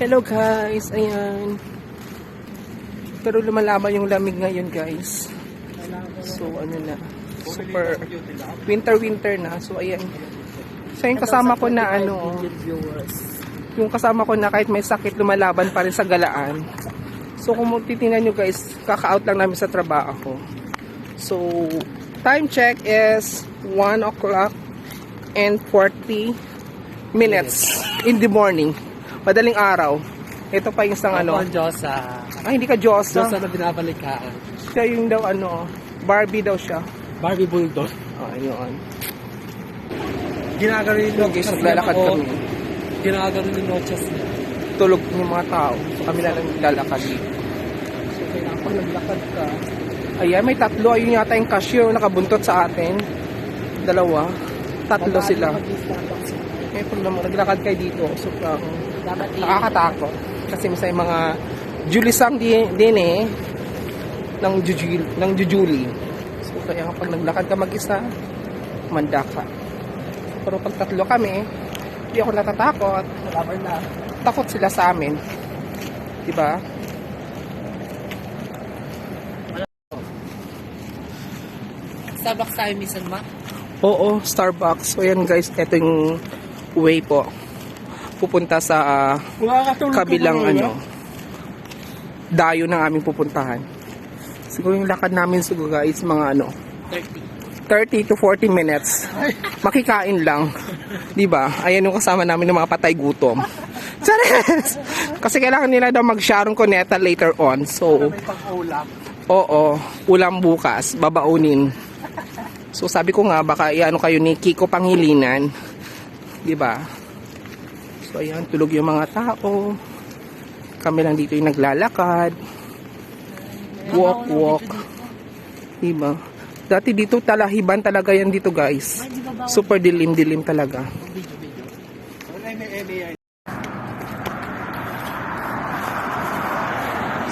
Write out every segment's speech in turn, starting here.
Hello guys, ayan. Pero lumalaban yung lamig ngayon guys. So ano na, super winter winter na. So ayan. So yung kasama ko na ano, yung kasama ko na kahit may sakit lumalaban pa rin sa galaan. So kung titingnan nyo guys, kaka-out lang namin sa trabaho. So time check is 1 o'clock and 40 minutes in the morning. Madaling araw. Ito pa yung isang ano. Ano? Diyosa. Ay, hindi ka Diyosa. Diyosa na binabalikaan. Siya yung daw ano, Barbie daw siya. Barbie Bulldog. Ah, ayun. Ginagano yung So guys, naglalakad kami. Ginagano yung noches niya. Tulog yung mga tao. So kami na lang naglalakad dito. So kailangan naglakad ka. Ayan, may tatlo. Ayun yata yung cashier nakabuntot sa atin. Dalawa. Tatlo sila. Eh, naman naglakad kayo dito, sobrang nakakatakot. Kasi may mga Julisang din, din eh, ng, Jujul, ng Jujuli. So, kaya kapag naglakad ka mag-isa, manda ka. Pero pag tatlo kami, hindi ako natatakot. Laban na. Takot sila sa amin. Diba? Starbucks tayo minsan ma. Oo, Starbucks. So, yan guys, ito yung way po. Pupunta sa ah, kabilang ano, dayo ng aming pupuntahan. Siguro yung lakad namin siguro guys, mga ano, 30. 30 to 40 minutes. Makikain lang. 'Di ba? Ayan yung kasama namin ng mga patay gutom. Chares! Kasi kailangan nila daw mag-sharon cuneta later on. So, oo, ulam bukas, babaunin. So, sabi ko nga, baka iano kayo ni Kiko Pangilinan. 'Di ba? So, ayan, tulog yung mga tao. Kami lang dito yung naglalakad. Walk, walk. Diba? Dati dito talahiban talaga yan dito guys. Super dilim-dilim talaga.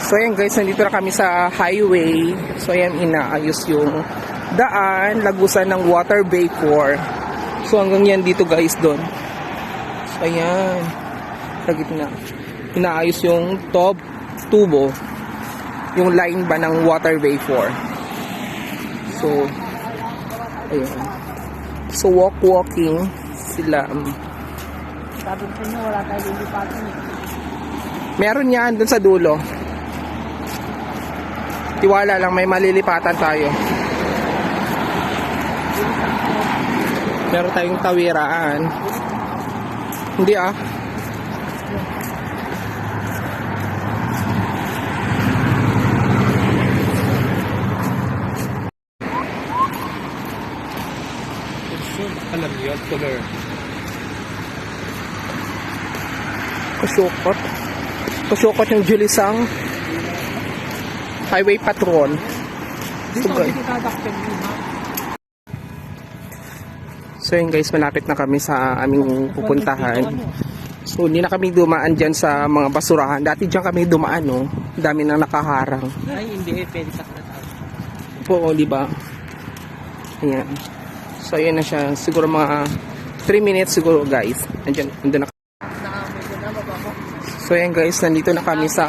So ayan guys, nandito na kami sa highway. So ayan, inaayos yung daan, lagusan ng water vapor. So hanggang yan dito guys doon. Ayan, sa gitna. Inaayos yung top tubo. Yung line ba ng water vapor. So, ayun. So, walk-walking sila. um, Sabi ko niyo, wala tayo lilipatin eh. Meron yan dun sa dulo. Tiwala lang, may malilipatan tayo. Meron tayong tawiraan. Hindi ah. Alam niyo, color. Kusyukot. Kusyukot yung Julisang Highway Patrol. Dito, Sugay. dito tatakpan niyo ma. So yun guys, malapit na kami sa aming pupuntahan. So hindi na kami dumaan dyan sa mga basurahan. Dati dyan kami dumaan, no? Dami nang nakaharang. Ay, hindi eh. Pwede sa. Oo, di ba? Ayan. So ayan na siya. Siguro mga 3 minutes siguro guys. Andyan, andun na. So ayan guys, nandito na kami sa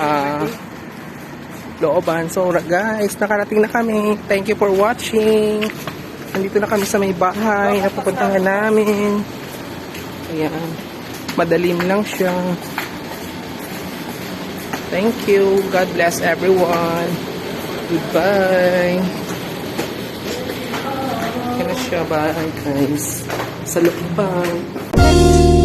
looban. So guys, nakarating na kami. Thank you for watching. Nandito na kami sa may bahay na pupuntahan namin. Ayan. Madalim lang siya. Thank you. God bless everyone. Goodbye. Ayan na siya. Bye guys. Sa looban.